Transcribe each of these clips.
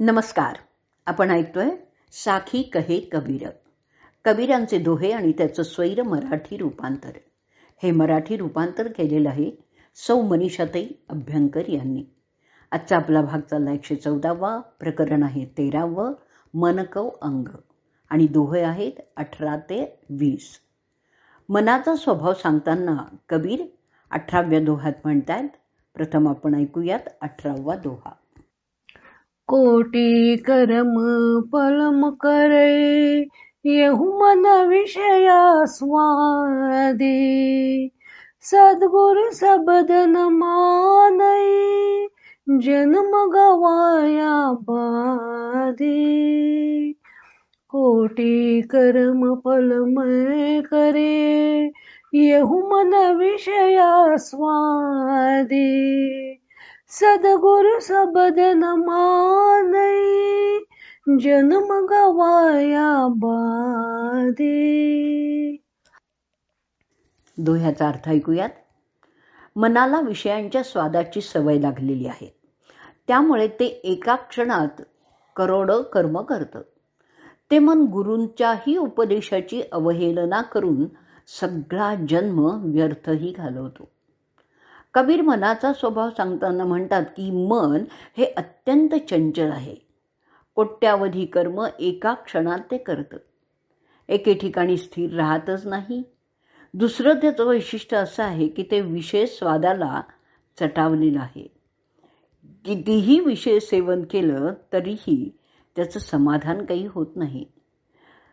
नमस्कार. आपण ऐकतोय साखी कहे कबीर. कबीरांचे दोहे आणि त्याचं स्वैर मराठी रूपांतर. हे मराठी रूपांतर केलेलं आहे सौ मनीषाताई अभ्यंकर यांनी. आजचा आपला भाग चालला एकशे चौदावा. प्रकरण आहे तेरावं. मनकव अंग. आणि दोहे आहेत अठरा ते वीस. मनाचा स्वभाव सांगताना कबीर अठराव्या दोहात म्हणतात. प्रथम आपण ऐकूयात अठरावा दोहा. कोटी करम पलम करे येहू मन विषया स्वादी। सद्गुरु सबदन मानई जन्म गवाया बादी। कोटी करम पलम करे येहू मन विषया स्वादी। सद्गुरु सबदन मानई जन्म गवाया बादे. दोह्याचा अर्थ ऐकूयात. मनाला विषयांच्या स्वादाची सवय लागलेली आहे. त्यामुळे ते एका क्षणात करोड कर्म करतं. ते मन गुरूंच्याही उपदेशाची अवहेलना करून सगळा जन्म व्यर्थही घालवतो. कबीर मनाचा स्वभाव सांगताना म्हणतात की मन हे अत्यंत चंचल आहे. कोट्यावधी कर्म एका क्षणात ते करतं. एके ठिकाणी स्थिर राहतच नाही. दुसरं त्याचं वैशिष्ट्य असं आहे की ते विशेष स्वादाला चटावलेलं आहे. कितीही विषय सेवन केलं तरीही त्याचं समाधान काही होत नाही.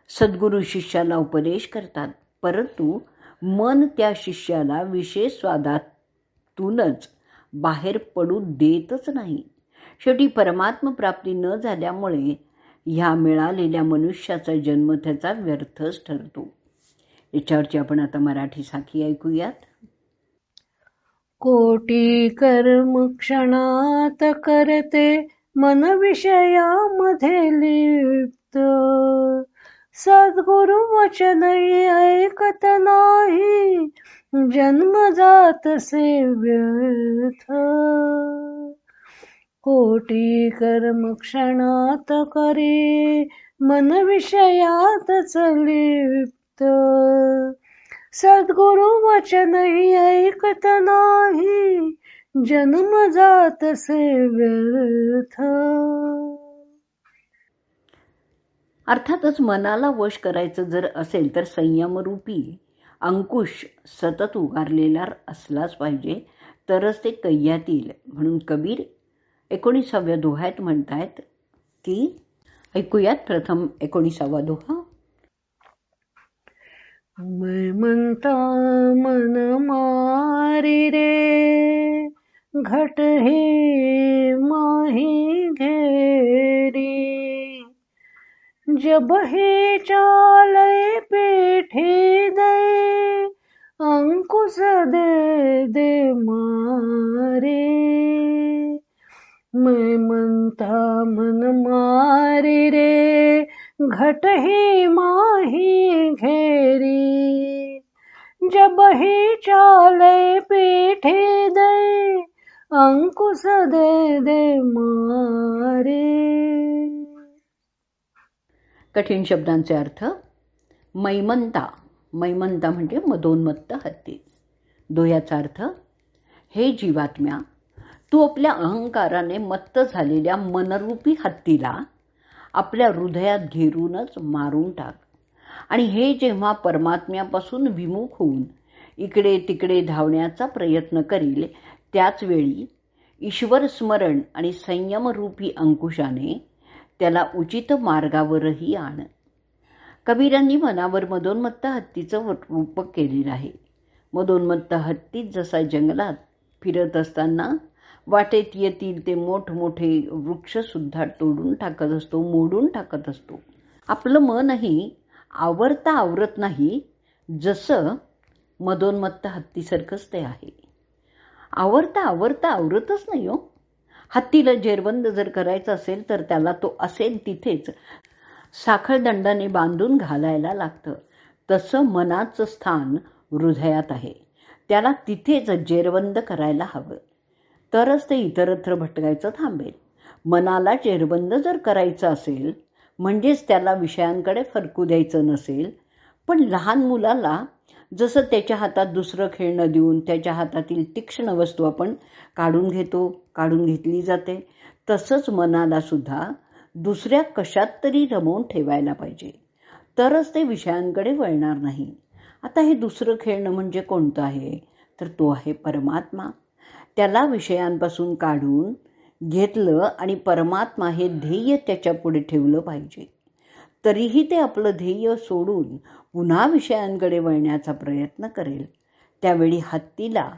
सद्गुरू शिष्याला उपदेश करतात परंतु मन त्या शिष्याला विशेष स्वादात तूनच बाहेर पडू देतच नाही. शेवटी परमात्म प्राप्ती न झाल्यामुळे ह्या मिळालेल्या मनुष्याचा जन्म त्याचा व्यर्थच ठरतो. याच्यावरची आपण आता मराठी साखी ऐकूयात. कोटी कर्म क्षणात करते मन विषयामध्ये लिप्त. सद्गुरु वचन ऐकत नाही जन्म जातसे व्यर्थ कोटी कर्म क्षणात करे मन विषयात लिप्त सद्गुरु वचन ऐकत नाही जन्म जातसे व्यर्थ अर्थातच मनाला वश करायचं जर असेल तर संयमरूपी अंकुश सतत उगारलेला असलाच पाहिजे तरच ते कैयात येईल. म्हणून कबीर एकोणीसाव्या दोह्यात म्हणतायत की ऐकूयात प्रथम एकोणीसावा दोहा. मै म्हणता मन मारी रे घट हे माही घेरी. जब हे चाले पेठे दे अंकुश दे दे मारे। मैं म्हणता मन मारी रे, घट ही माही घेरी। जब ही चाले पीठे दे, अंकुश दे दे मारे। कठीण शब्दांचे अर्थ मैमंता मैमंता म्हणजे मदोन्मत्त हत्ती. दोह्याचा अर्थ हे जीवात्म्या तू आपल्या अहंकाराने मत्त झालेल्या मनरूपी हत्तीला आपल्या हृदयात घेरूनच मारून टाक. आणि हे जेव्हा परमात्म्यापासून विमुख होऊन इकडे तिकडे धावण्याचा प्रयत्न करील त्याच वेळी ईश्वर स्मरण आणि संयमरूपी अंकुशाने त्याला उचित मार्गावरही आण. कबीरांनी मनावर मदोन्मत्त हत्तीचं रूपक केलेलं आहे मदोन्मत्त हत्तीच जसा जंगलात फिरत असताना वाटेत येतील ते मोठमोठे वृक्षसुद्धा तोडून टाकत असतो मोडून टाकत असतो. आपलं मनही आवरता आवरत नाही जसं मदोन्मत्त हत्तीसारखंच ते आहे. आवरता आवरता आवरतच नाही हो. हत्तीला जेरबंद जर करायचं असेल तर त्याला तो असेल तिथेच. साखळदंडाने बांधून घालायला लागतं. तसं मनाचं स्थान हृदयात आहे. त्याला तिथेच जेरबंद करायला हवं. तरच ते इतरत्र भटकायचं थांबेल. मनाला जेरबंद जर करायचं असेल म्हणजेच त्याला विषयांकडे फरकू द्यायचं नसेल पण लहान मुलाला जसं त्याच्या हातात दुसरं खेळणं देऊन त्याच्या हातातील तीक्ष्ण वस्तू आपण काढून घेतो काढून घेतली जाते तसंच मनाला सुद्धा दुसऱ्या कशात तरी रमवून ठेवायला पाहिजे. तरच ते विषयांकडे वळणार नाही. आता हे दुसरं खेळणं म्हणजे कोणतं आहे? तर तो आहे परमात्मा. त्याला विषयांपासून काढून घेतलं आणि परमात्मा हे ध्येय त्याच्या पुढे ठेवलं पाहिजे. तरीही ते आपलं ध्येय सोडून पुन्हा विषयांकडे वळण्याचा प्रयत्न करेल. त्यावेळी हत्तीला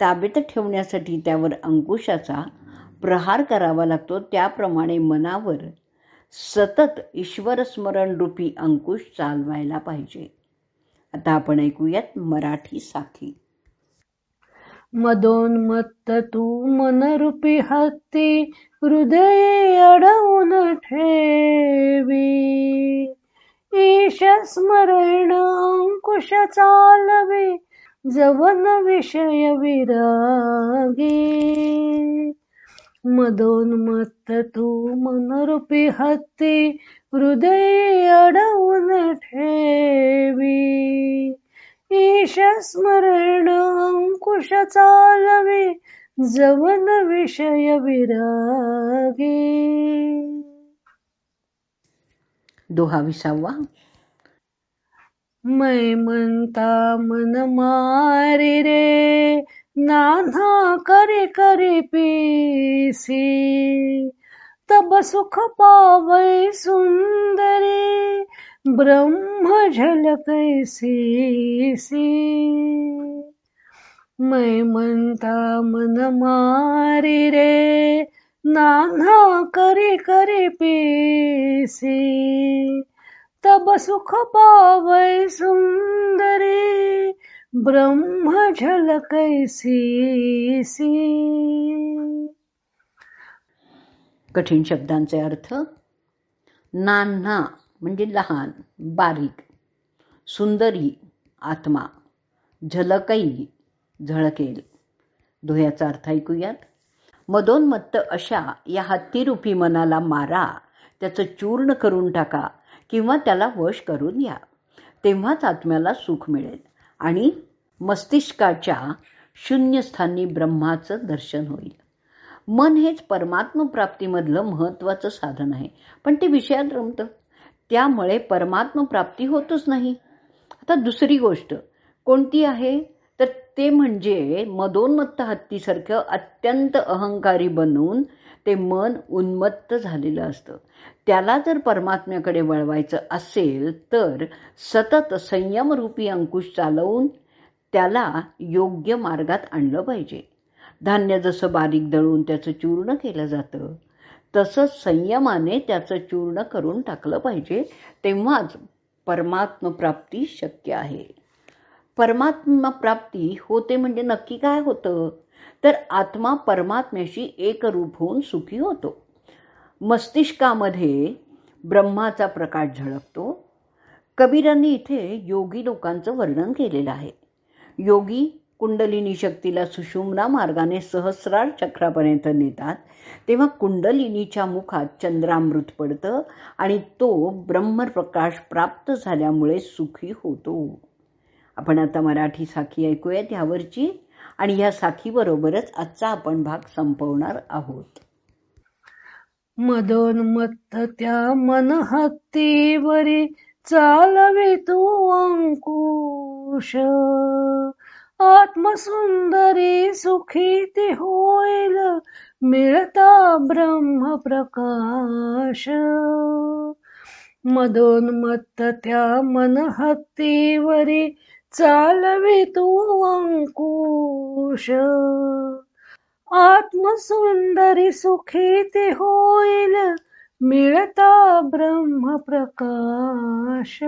ताब्यात ठेवण्यासाठी त्यावर अंकुशाचा प्रहार करावा लागतो. त्याप्रमाणे मनावर सतत ईश्वरस्मरण रूपी अंकुश चालवायला पाहिजे. आता आपण ऐकूयात मराठी साखी मदोन्मत्त तू मनरूपी हत्ती हृदय अडवून ठेवी. ईश स्मरण अंकुश चालवे जवन विषय विरागी. मदोन्मत्त तू मनरूपी हत्ती हृदय अडवून ठेवी. ईश स्मरण अंकुश चालवे जवन विषय विरागी. दोहा विसावा मै म्हणता मन मारी रे नाना करे करे पीसी तब सुख पावै सुंदरी ब्रह्म झलक सी मै म्हणता मन मारी रे नाना करे करे पीसी तब सुख पावै सुंदरी ब्रह्म झलकैसी सी? कठीण शब्दांचे अर्थ नान्हा म्हणजे लहान बारीक सुंदरी आत्मा झलकई झळकेल. दोह्याचा अर्थ ऐकूयात. मदोन्मत्त अशा या हत्तीरूपी मनाला मारा त्याचं चूर्ण करून टाका किंवा त्याला वश करून या. तेव्हाच आत्म्याला सुख मिळेल. आणि मस्तिष्काच्या शून्यस्थानी ब्रह्माचं दर्शन होईल. मन हेच परमात्मप्राप्तीमधलं महत्त्वाचं साधन आहे. पण ते विषयात रमतं. त्यामुळे परमात्मप्राप्ती होतच नाही. आता दुसरी गोष्ट. कोणती आहे? तर ते म्हणजे मदोन्मत्त हत्तीसारखं अत्यंत अहंकारी बनवून ते मन उन्मत्त झालेलं असतं. त्याला जर परमात्म्याकडे वळवायचं असेल तर सतत संयमरूपी अंकुश चालवून त्याला योग्य मार्गात आणलं पाहिजे. धान्य जसं बारीक दळून त्याचं चूर्ण केलं जातं तसंच संयमाने त्याचं चूर्ण करून टाकलं पाहिजे तेव्हाच परमात्मप्राप्ती शक्य आहे. परमात्मप्राप्ती होते म्हणजे नक्की काय होतं? तर आत्मा परमात्म्याशी एकरूप होऊन सुखी होतो. मस्तिष्कामध्ये ब्रह्माचा प्रकाश झळकतो. कबीरांनी इथे योगी लोकांचं वर्णन केलेलं आहे. योगी कुंडलिनी शक्तीला सुषुम्ना मार्गाने सहस्रार चक्रापर्यंत नेतात. तेव्हा कुंडलिनीच्या मुखात चंद्रामृत पडतं आणि तो ब्रह्मप्रकाश प्राप्त झाल्यामुळे सुखी होतो. आपण आता मराठी साखी ऐकूयात यावरची. आणि या साखीबरोबरच आजचा आपण भाग संपवणार आहोत. मदोन्मत्त त्या मन हत्तीवरी चालवे तू अंकुश. आत्मसुंदरी सुखी ती होईल मिळता ब्रह्म प्रकाश मदोन्मत्त त्या मन हत्तीवरी चालवितो अंकुश. आत्मसुंदरी सुखी ते होईल मिळता ब्रह्म प्रकाश